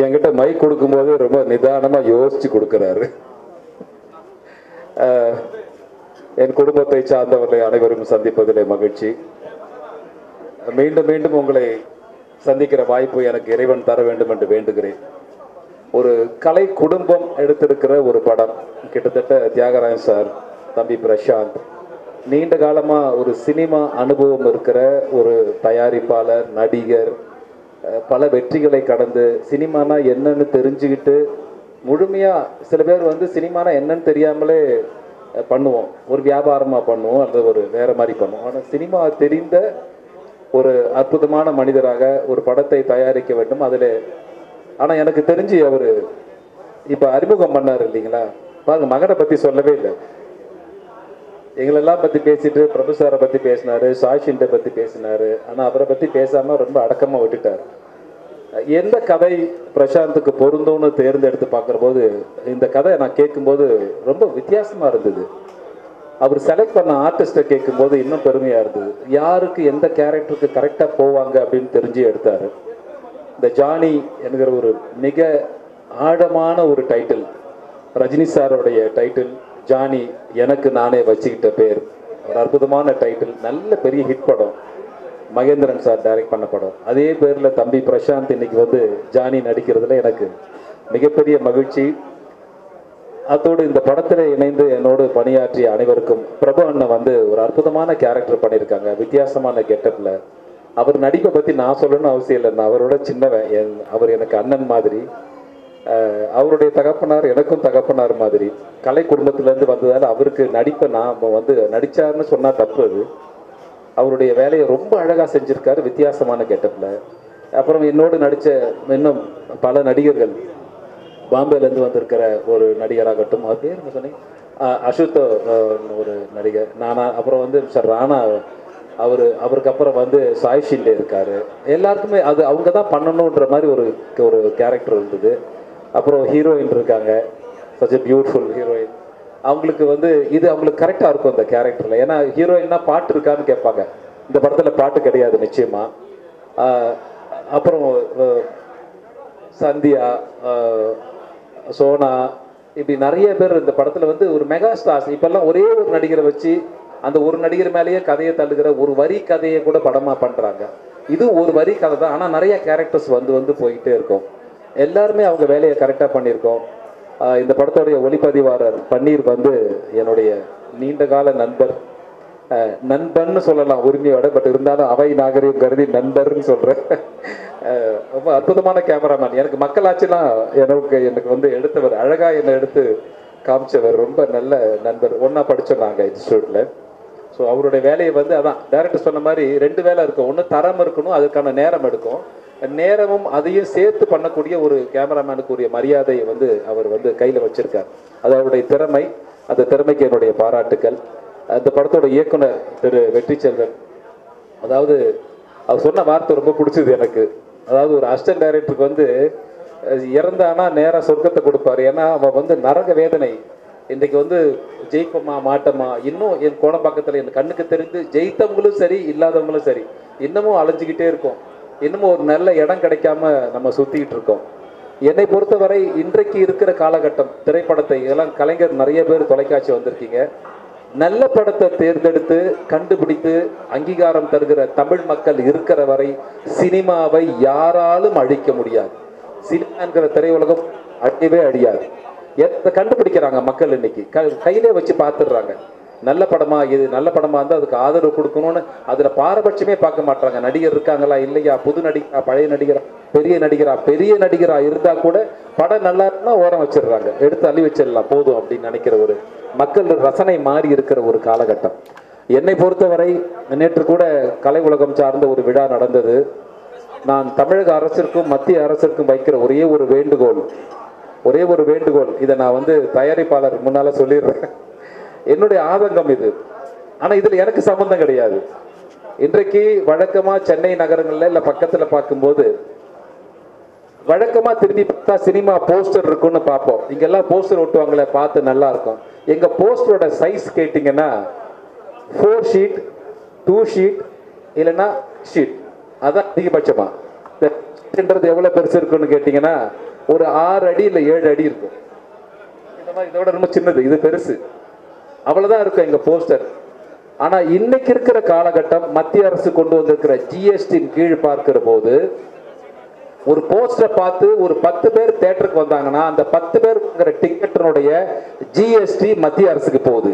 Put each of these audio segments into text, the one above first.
என்கிட்ட மைக் கொடுக்கும்போது ரொம்ப நிதானமாக யோசிச்சு கொடுக்குறாரு. என் குடும்பத்தை சார்ந்தவர்களை அனைவரும் சந்திப்பதிலே மகிழ்ச்சி. மீண்டும் மீண்டும் உங்களை சந்திக்கிற வாய்ப்பு எனக்கு இறைவன் தர வேண்டும் என்று வேண்டுகிறேன். ஒரு கலை குடும்பம் எடுத்திருக்கிற ஒரு படம் கிட்டத்தட்ட தியாகராஜன் சார் தம்பி பிரசாந்த் நீண்ட காலமாக ஒரு சினிமா அனுபவம் இருக்கிற ஒரு தயாரிப்பாளர் நடிகர் பல வெற்றிகளை கடந்து சினிமானா என்னன்னு தெரிஞ்சுக்கிட்டு முழுமையாக சில பேர் வந்து சினிமானா என்னன்னு தெரியாமலே பண்ணுவோம். ஒரு வியாபாரமாக பண்ணுவோம் அல்லது ஒரு வேறு மாதிரி பண்ணுவோம். ஆனால் சினிமா தெரிந்த ஒரு அற்புதமான மனிதராக ஒரு படத்தை தயாரிக்க வேண்டும். அதில் ஆனால் எனக்கு தெரிஞ்சு அவர் இப்போ அறிமுகம் பண்ணார் இல்லைங்களா? பாருங்க மகனை பற்றி சொல்லவே இல்லை. எங்களெல்லாம் பற்றி பேசிட்டு பிரபு சாரை பற்றி பேசினார் சாஷின்ட பற்றி பேசினாரு. ஆனால் அவரை பற்றி பேசாமல் ரொம்ப அடக்கமாக விட்டுட்டார். எந்த கதை பிரசாந்துக்கு பொருந்தும்னு தேர்ந்தெடுத்து பார்க்குற போது இந்த கதை நான் கேட்கும்போது ரொம்ப வித்தியாசமாக இருந்தது. அவர் செலக்ட் பண்ண ஆர்டிஸ்ட்டை கேட்கும்போது இன்னும் பெருமையாக இருந்தது. யாருக்கு எந்த கேரக்டருக்கு கரெக்டாக போவாங்க அப்படின்னு தெரிஞ்சு எடுத்தார். இந்த ஜானி என்கிற ஒரு மிக ஆழமான ஒரு டைட்டில் ரஜினி சாரோடைய டைட்டில் ஜானி எனக்கு நானே வச்சுக்கிட்ட பேர். ஒரு அற்புதமான டைட்டில் நல்ல பெரிய ஹிட் படம். மகேந்திரன் சார் டைரக்ட் பண்ண படம். அதே பேரில் தம்பி பிரசாந்த் இன்னைக்கு வந்து ஜானி நடிக்கிறதுல எனக்கு மிகப்பெரிய மகிழ்ச்சி. அதோடு இந்த படத்தில் இணைந்து என்னோடு பணியாற்றிய அனைவருக்கும் பிரபு அண்ணன் வந்து ஒரு அற்புதமான கேரக்டர் பண்ணியிருக்காங்க வித்தியாசமான கெட்டப்பில் அவர் நடிப்பை பற்றி நான் சொல்லணும்னு அவசியம் இல்லை நான் அவரோட சின்னவன் என் அவர் எனக்கு அண்ணன் மாதிரி. அவருடைய தகப்பனார் எனக்கும் தகப்பனார் மாதிரி. கலை குடும்பத்திலேருந்து வந்ததால் அவருக்கு நடிப்பை நான் வந்து நடித்தார்னு சொன்னால் தப்பு அது. அவருடைய வேலையை ரொம்ப அழகாக செஞ்சுருக்காரு வித்தியாசமான கெட்டப்பில் அப்புறம் என்னோடு நடித்த இன்னும் பல நடிகர்கள். பாம்பேலேருந்து வந்திருக்கிற ஒரு நடிகராகட்டும் அவர் பேர் சொன்னேன் சொன்னீங்க? ஒரு நடிகர். நானா அப்புறம் வந்து சார் ராணா அவர் அவருக்கு அப்புறம் வந்து சாய் ஷிண்டே இருக்கார். எல்லாருக்குமே அது அவங்க தான் பண்ணணுன்ற மாதிரி ஒரு ஒரு கேரக்டர் இருந்தது. அப்புறம் ஹீரோயின் இருக்காங்க. சச் எ பியூட்டிஃபுல் ஹீரோயின் அவங்களுக்கு வந்து இது அவங்களுக்கு கரெக்டாக இருக்கும் இந்த கேரக்டரில் ஏன்னா ஹீரோயின்னா பாட்டு இருக்கான்னு கேட்பாங்க. இந்த படத்தில் பாட்டு கிடையாது நிச்சயமாக அப்புறம் சந்தியா சோனா இப்படி நிறைய பேர் இந்த படத்தில் வந்து ஒரு மெகா ஸ்டார்ஸ் இப்போல்லாம் ஒரே ஒரு நடிகரை வச்சு அந்த ஒரு நடிகர் மேலேயே கதையை தள்ளுகிற ஒரு வரி கதையை கூட படமாக பண்ணுறாங்க இது ஒரு வரி கதை தான். ஆனால் நிறைய கேரக்டர்ஸ் வந்து வந்து போயிட்டே இருக்கும். எல்லாருமே அவங்க வேலையை கரெக்டாக பண்ணியிருக்கோம். இந்த படத்தோடைய ஒளிப்பதிவாளர் பன்னீர் வந்து என்னுடைய நீண்ட கால நண்பர். அஹ் நண்பன்னு சொல்லலாம் உரிமையோட பட் இருந்தாலும் அவை நாகரிகம் கருதி நண்பர்னு சொல்கிறேன் ரொம்ப அற்புதமான கேமராமேன் எனக்கு மக்களாட்சிலாம் எனக்கு எனக்கு வந்து எடுத்தவர் அழகாக என்னை எடுத்து காமிச்சவர் ரொம்ப நல்ல நண்பர். ஒன்றா படித்தோம் நாங்கள் இன்ஸ்டியூட்டில் ஸோ அவருடைய வேலையை வந்து அதான் டேரக்டர் சொன்ன மாதிரி ரெண்டு வேலை இருக்கும். ஒன்று தரம் இருக்கணும் அதுக்கான நேரம் எடுக்கும். நேரமும் அதையும் சேர்த்து பண்ணக்கூடிய ஒரு கேமராமேனுக்கு உரிய மரியாதையை வந்து அவர் வந்து கையில் வச்சிருக்கார். அது அவருடைய திறமை அந்த திறமைக்கு என்னுடைய பாராட்டுக்கள். அந்த படத்தோட இயக்குனர் திரு வெற்றி செல்வன் அதாவது அவர் சொன்ன வார்த்தை ரொம்ப பிடிச்சது எனக்கு. அதாவது ஒரு அசிஸ்டன்ட் டைரக்டருக்கு வந்து இறந்தானா நேராக சொர்க்கத்தை கொடுப்பாரு. ஏன்னா அவன் வந்து நரக வேதனை. இன்றைக்கு வந்து ஜெயிப்போமா மாட்டோமா? இன்னும் என் கோணப்பாக்கத்தில் என் கண்ணுக்கு தெரிந்து ஜெயித்தவங்களும் சரி இல்லாதவங்களும் சரி இன்னமும் அலைஞ்சிக்கிட்டே இருக்கும். இன்னமும் ஒரு நல்ல இடம் கிடைக்காம நம்ம சுற்றிக்கிட்டு இருக்கோம். என்னை பொறுத்தவரை இன்றைக்கு இருக்கிற காலகட்டம் திரைப்படத்தை இதெல்லாம் கலைஞர் நிறைய பேர் தொலைக்காட்சி வந்திருக்கீங்க. நல்ல படத்தை தேர்ந்தெடுத்து கண்டுபிடித்து அங்கீகாரம் தருகிற தமிழ் மக்கள் இருக்கிற வரை சினிமாவை யாராலும் அழிக்க முடியாது. சினிமாங்கிற திரையுலகம் அழியவே அழியாது. கண்டுபிடிக்கிறாங்க மக்கள் இன்னைக்கு? க கையிலே வச்சு பார்த்துடுறாங்க. நல்ல படமா இது நல்ல படமா இருந்தால் அதுக்கு ஆதரவு கொடுக்கணும்னு அதில் பாரபட்சமே பார்க்க மாட்டாங்க நடிகர் இருக்காங்களா இல்லையா? புது நடிகரா பழைய நடிகரா பெரிய நடிகரா? பெரிய நடிகரா இருந்தா கூட படம் நல்லா இருந்தா ஓரம் வச்சிடுறாங்க. எடுத்து அள்ளி வச்சிடலாம். போதும் அப்படின்னு நினைக்கிற ஒரு மக்கள் ரசனை மாறி இருக்கிற ஒரு காலகட்டம். என்னை பொறுத்தவரை நேற்று கூட கலை உலகம் சார்ந்த ஒரு விழா நடந்தது. நான் தமிழக அரசிற்கும் மத்திய அரசிற்கும் வைக்கிற ஒரே ஒரு வேண்டுகோள். ஒரே ஒரு வேண்டுகோள். இதை நான் வந்து தயாரிப்பாளர் முன்னால சொல்லிடுறேன். என்னுடைய ஆதங்கம் இது. ஆனா இதுல எனக்கு சம்மந்தம் கிடையாது. இன்றைக்கு வழக்கமா சென்னை நகரங்கள்ல இல்ல பக்கத்துல பார்க்கும்போது வழக்கமா திரும்பி பார்த்தா சினிமா போஸ்டர் இருக்குன்னு பார்ப்போம். இங்கெல்லாம் போஸ்டர் ஒட்டுவாங்களே பார்த்து நல்லா இருக்கும். எங்க போஸ்டரோட சைஸ் கேட்டிங்கன்னா ஃபோர் ஷீட் டூ ஷீட் இல்லைன்னா ஷீட் அதான் அதிகபட்சமாக எவ்வளோ எவ்வளவு பெருசு இருக்குன்னு கேட்டிங்கன்னா ஒரு ஆறு அடி இல்லை ஏழு அடி இருக்கும். இந்த மாதிரி இதோட ரொம்ப சின்னது இது பெருசு. அவ்வளோதான் இருக்கும் எங்கள் போஸ்டர் ஆனால் இன்னைக்கு இருக்கிற காலகட்டம் மத்திய அரசு கொண்டு வந்திருக்கிற ஜிஎஸ்டியின் கீழ் பார்க்கிற போது ஒரு போஸ்டரை பார்த்து ஒரு பத்து பேர் தேட்டருக்கு வந்தாங்கன்னா அந்த பத்து பேருங்கிற டிக்கெட்டினுடைய ஜிஎஸ்டி மத்திய அரசுக்கு போகுது.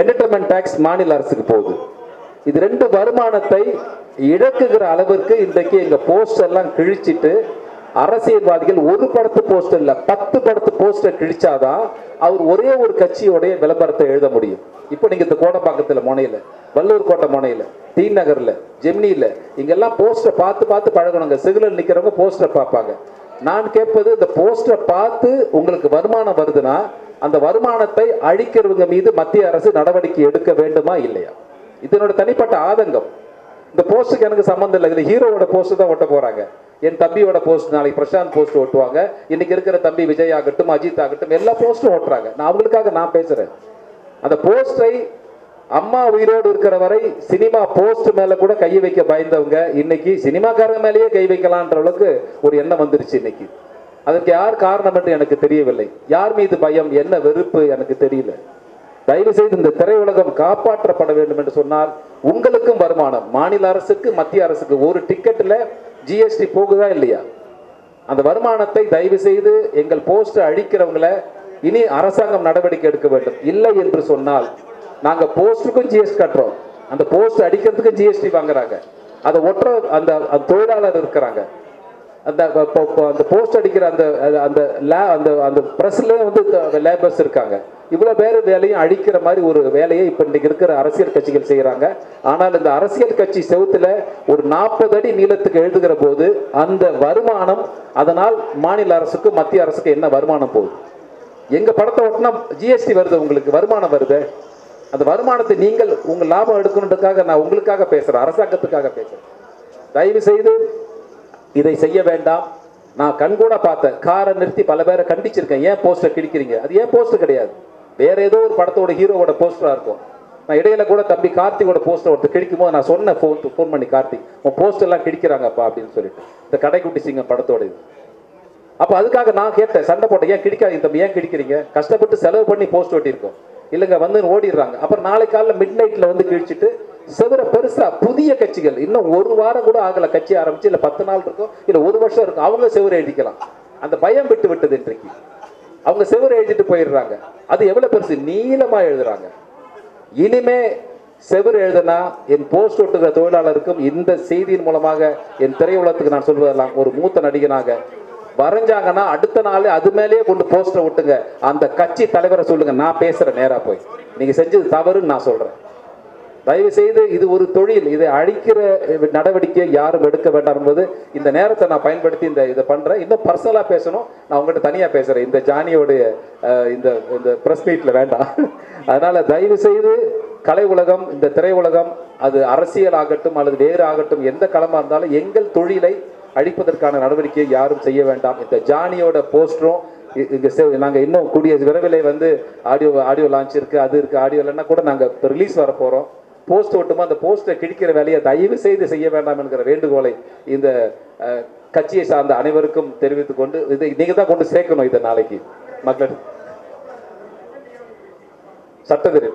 என்டர்டைன்மெண்ட் டேக்ஸ் மாநில அரசுக்கு போகுது. இது ரெண்டு வருமானத்தை இழக்குகிற அளவிற்கு இன்றைக்கு எங்கள் போஸ்டர் எல்லாம் கிழிச்சிட்டு அரசியல்வாதிகள் ஒரு படத்து போஸ்டர் இல்ல பத்து படத்து போஸ்டர் கிழிச்சாதான் அவர் ஒரே ஒரு கட்சியோடைய விளம்பரத்தை எழுத முடியும். இப்போ நீங்க இந்த கோடம்பாக்கத்துல முனையில வல்லூர் கோட்டை முனையில டி நகர்ல ஜெமினியில இங்கெல்லாம் போஸ்டர் பார்த்து பார்த்து பழகணுங்க. சிகுலர் நிக்கிறவங்க போஸ்டர் பார்ப்பாங்க. நான் கேட்பது இந்த போஸ்டரை பார்த்து உங்களுக்கு வருமானம் வருதுன்னா அந்த வருமானத்தை அழிக்கிறவங்க மீது மத்திய அரசு நடவடிக்கை எடுக்க வேண்டுமா இல்லையா? இதனோட தனிப்பட்ட ஆதங்கம். இந்த போஸ்ட்டுக்கு எனக்கு சம்மந்தம் இல்லை. இதுல ஹீரோவோட போஸ்ட்டு தான் ஒட்ட போறாங்க. என் தம்பியோட போஸ்ட் நாளைக்கு பிரசாந்த் போஸ்ட் ஒட்டுவாங்க இன்னைக்கு இருக்கிற தம்பி விஜய் ஆகட்டும் அஜித் ஆகட்டும் எல்லா போஸ்டும் ஓட்டுறாங்க. நான் அவங்களுக்காக நான் பேசுறேன். அந்த போஸ்டை அம்மா உயிரோடு இருக்கிற வரை சினிமா போஸ்ட் மேல கூட கை வைக்க பயந்தவங்க இன்னைக்கு சினிமாக்காரங்க மேலேயே கை வைக்கலான்ற அளவுக்கு ஒரு எண்ணம் வந்துருச்சு இன்னைக்கு. அதற்கு யார் காரணம் என்று எனக்கு தெரியவில்லை. யார் மீது பயம் என்ன வெறுப்பு எனக்கு தெரியல. தயவு செய்து இந்த திரையுலகம் காப்பாற்றப்பட வேண்டும் என்று சொன்னால் உங்களுக்கும் வருமானம். மாநில அரசுக்கு மத்திய அரசுக்கு ஒரு டிக்கெட்டில் ஜிஎஸ்டி போகுதா இல்லையா? அந்த வருமானத்தை தயவு செய்து எங்கள் போஸ்ட் அழிக்கிறவங்கள இனி அரசாங்கம் நடவடிக்கை எடுக்க வேண்டும். இல்லை என்று சொன்னால் நாங்கள் போஸ்ட்டுக்கும் ஜிஎஸ்டி கட்டுறோம். அந்த போஸ்ட் அடிக்கிறதுக்கும் ஜிஎஸ்டி வாங்குறாங்க. அதை ஒற்ற அந்த தொழிலாளர் இருக்கிறாங்க. அந்த இப்போ- அந்த போஸ்ட் அடிக்கிற அந்த அந்த லே அந்த அந்த ப்ரெஸ்லேயும் வந்து லேபர்ஸ் இருக்காங்க. இவ்வளோ பேர் வேலையும் அழிக்கிற மாதிரி ஒரு வேலையை இப்போ இன்றைக்கு இருக்கிற அரசியல் கட்சிகள் செய்கிறாங்க ஆனால் இந்த அரசியல் கட்சி செவத்தில் ஒரு நாற்பது அடி நீளத்துக்கு எழுதுகிற போது அந்த வருமானம் அதனால் மாநில அரசுக்கு மத்திய அரசுக்கு என்ன வருமானம் போகுது? எங்கள் படத்தை ஒட்டினா ஜிஎஸ்டி வருது உங்களுக்கு வருமானம் வருது. அந்த வருமானத்தை நீங்கள் உங்கள் லாபம் எடுக்கணுன்றதுக்காக நான் உங்களுக்காக பேசுகிறேன் அரசாங்கத்துக்காக பேசுகிறேன் தயவு செய்து இதை செய்ய வேண்டாம். நான் கண்கூட பார்த்தேன். காரை நிறுத்தி பல பேரை கண்டிச்சிருக்கேன். ஏன் போஸ்டர் கிழிக்கிறீங்க? அது ஏன் போஸ்டர் கிடையாது? வேற ஏதோ ஒரு படத்தோட ஹீரோவோட போஸ்டராக இருக்கும். நான் இடையில கூட தம்பி கார்த்திகோட போஸ்டர் ஒருத்தர் கிழிக்கும் போது நான் சொன்னேன் ஃபோன் ஃபோன் பண்ணி கார்த்திக் உன் போஸ்டர் எல்லாம் கிழிக்கிறாங்கப்பா அப்படின்னு சொல்லிட்டு. இந்த கடைக்குட்டி சிங்கம் படத்தோட இது. அப்போ அதுக்காக நான் கேட்டேன் சண்டை போட்டேன் ஏன் கிடிக்காதீங்க தம்பி ஏன் கிடிக்கிறீங்க கஷ்டப்பட்டு செலவு பண்ணி போஸ்ட் ஓட்டியிருக்கோம் இல்லைங்க வந்து ஓடிடுறாங்க. அப்புறம் நாளைக்கு காலைல மிட் நைட்டில் வந்து கிழிச்சிட்டு செவர பெருசா புதிய கட்சிகள். இன்னும் ஒரு வாரம் கூட ஆகல கட்சி ஆரம்பிச்சு இல்ல பத்து நாள் இருக்கும் இல்ல ஒரு வருஷம் இருக்கும் அவங்க செவரை எழுதிக்கலாம். அந்த பயம் விட்டு விட்டது இன்றைக்கு. அவங்க செவரை எழுதிட்டு போயிடுறாங்க. அது எவ்வளவு பெருசு? நீளமா எழுதுறாங்க. இனிமே செவர் எழுதுனா என் போஸ்ட் ஒட்டுகிற தொழிலாளருக்கும் இந்த செய்தியின் மூலமாக என் திரையுலகத்துக்கு நான் சொல்வதெல்லாம் ஒரு மூத்த நடிகனாக வரைஞ்சாங்கன்னா அடுத்த நாள் அது மேலேயே கொண்டு போஸ்டரை விட்டுங்க அந்த கட்சி தலைவரை சொல்லுங்க நான் பேசுறேன் நேரா போய். நீங்க செஞ்சது தவறுன்னு நான் சொல்றேன். தயவு செய்து இது ஒரு தொழில். இதை அழிக்கிற நடவடிக்கையை யாரும் எடுக்க வேண்டாம் என்பது இந்த நேரத்தை நான் பயன்படுத்தி இந்த இதை பண்றேன். இன்னும் பர்சனலா பேசணும். நான் உங்ககிட்ட தனியா பேசுறேன். இந்த ஜானியோடைய இந்த இந்த பிரஸ் மீட்ல வேண்டாம். அதனால தயவு செய்து கலை உலகம் இந்த திரையுலகம் அது அரசியல் ஆகட்டும் அல்லது வேறு ஆகட்டும் எந்த களமா இருந்தாலும் எங்கள் தொழிலை அழிப்பதற்கான நடவடிக்கையை யாரும் செய்ய வேண்டாம். இந்த ஜானியோட போஸ்டரும் நாங்கள் இன்னும் கூடிய விரைவிலே வந்து ஆடியோ ஆடியோ லான்ச் இருக்கு அது இருக்கு ஆடியோ இல்லைன்னா கூட நாங்கள் ரிலீஸ் வர போறோம். போஸ்ட் ஒட்டுமா அந்த போஸ்ட்டை கிழிக்கிற வேலையை தயவு செய்து செய்ய வேண்டாம் என்கிற வேண்டுகோளை இந்த கட்சியை சார்ந்த அனைவருக்கும் தெரிவித்துக் கொண்டு இதை நீங்கள் தான் கொண்டு சேர்க்கணும் இதை நாளைக்கு. மக்கள். சட்டத்திரு.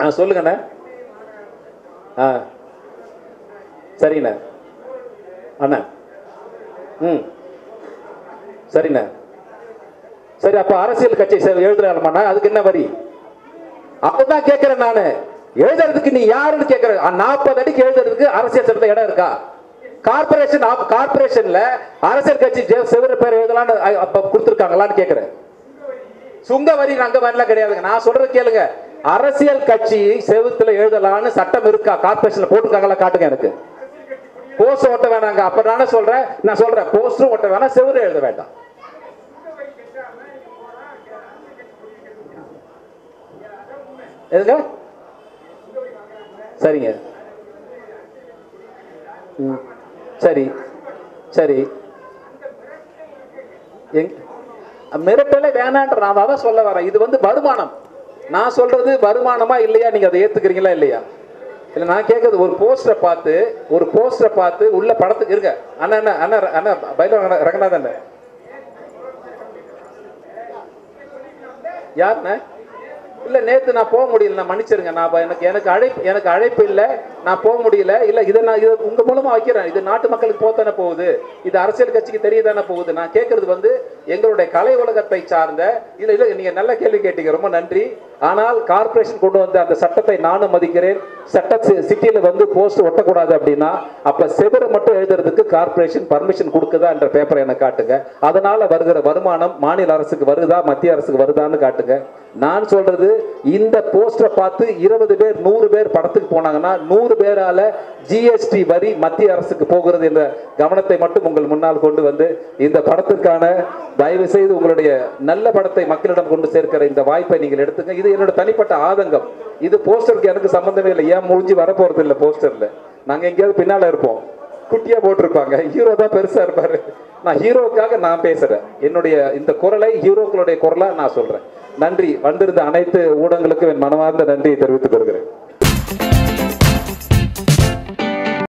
ஆ சொல்லுங்கண்ணே. ஆ. சரிண்ணே. அண்ணா. ம். சரிண்ணே. சரி அப்போ அரசியல் கட்சி எழுதுறாங்கம்மாண்ணா அதுக்கு என்ன வரி? அப்பதான் கேட்குறேன் நான். எழுதுறதுக்கு நீ யாருன்னு கேட்கற நாற்பது அடிக்கு எழுதுறதுக்கு அரசியல் சட்டத்தில் இடம் இருக்கா? கார்பரேஷன் கார்பரேஷன்ல அரசியல் கட்சி சிவர செவரு பேர் எழுதலாம்னு அப்போ அப்ப கொடுத்துருக்காங்களான்னு கேட்கிறேன் சுங்க வரி அங்க வரலாம் கிடையாதுங்க. நான் சொல்றது கேளுங்க. அரசியல் கட்சி செவத்துல எழுதலாம்னு சட்டம் இருக்கா? கார்பரேஷன்ல போட்டுருக்காங்களா? காட்டுங்க எனக்கு. போஸ்ட் ஓட்ட வேணாங்க. அப்ப நானே சொல்றேன். நான் சொல்றேன். போஸ்டரும் ஒட்ட வேணாம் செவரு எழுத வேண்டாம். எதுங்க? சரிங்க. ம். சரி. சரி. எங் மிரட்டலே வேணான்ற நான் அதான் சொல்ல வரேன். இது வந்து வருமானம். நான் சொல்றது வருமானமா இல்லையா? நீங்க அதை ஏத்துக்கிறீங்களா இல்லையா? இல்ல நான் கேட்கறது ஒரு போஸ்டரை பார்த்து ஒரு போஸ்டரை பார்த்து உள்ள படத்துக்கு இருங்க. அண்ணா அண்ணா அண்ணா அண்ணா பைல ரங்கநாதன் அண்ணா. யாருண்ணே? இல்லை நேற்று நான் போக முடியல. நான் மன்னிச்சிருங்க. நான் எனக்கு எனக்கு அழைப்பு எனக்கு அழைப்பு இல்லை. நான் போக முடியல. இல்ல இதை நான் இதை உங்கள் மூலமாக வைக்கிறேன். இது நாட்டு மக்களுக்கு போத்தானே போகுது. இது அரசியல் கட்சிக்கு தெரியதானே போகுது. நான் கேட்கறது வந்து எங்களுடைய கலை உலகத்தை சார்ந்த இல்லை இல்லை நீங்க நல்ல கேள்வி கேட்டீங்க. ரொம்ப நன்றி. ஆனால் கார்ப்பரேஷன் கொண்டு வந்த அந்த சட்டத்தை நானும் மதிக்கிறேன். சட்ட சிட்டியில் சிட்டியில வந்து போஸ்ட் ஒட்டக்கூடாது அப்படின்னா அப்ப செவரை மட்டும் எழுதுறதுக்கு கார்ப்பரேஷன் பர்மிஷன் கொடுக்குதா என்ற பேப்பரை எனக்கு காட்டுங்க. அதனால வருகிற வருமானம் மாநில அரசுக்கு வருதா மத்திய அரசுக்கு வருதான்னு காட்டுங்க. நான் சொல்றது இந்த போஸ்டரை பார்த்து இருபது பேர் நூறு பேர் படத்துக்கு போனாங்கன்னா நூறு பேரால ஜிஎஸ்டி வரி மத்திய அரசுக்கு போகிறது என்ற கவனத்தை மட்டும் உங்கள் முன்னால் கொண்டு வந்து இந்த படத்திற்கான தயவு செய்து உங்களுடைய நல்ல படத்தை மக்களிடம் கொண்டு சேர்க்கிற இந்த வாய்ப்பை நீங்கள் எடுத்துங்க. இது என்னோட தனிப்பட்ட ஆதங்கம். இது போஸ்டருக்கு எனக்கு சம்பந்தமே இல்லை. ஏன் முடிஞ்சு வரப்போறது இல்லை போஸ்டர்ல? நாங்க எங்கேயாவது பின்னால இருப்போம். குட்டியா போட்டிருப்பாங்க. ஹீரோ தான் பெருசா இருப்பாரு. நான் ஹீரோக்காக நான் பேசுறேன். என்னுடைய இந்த குரலை ஹீரோக்களுடைய குரலா நான் சொல்றேன். நன்றி. வந்திருந்த அனைத்து ஊடகங்களுக்கும் என் மனமார்ந்த நன்றியை தெரிவித்துக் கொள்கிறேன்.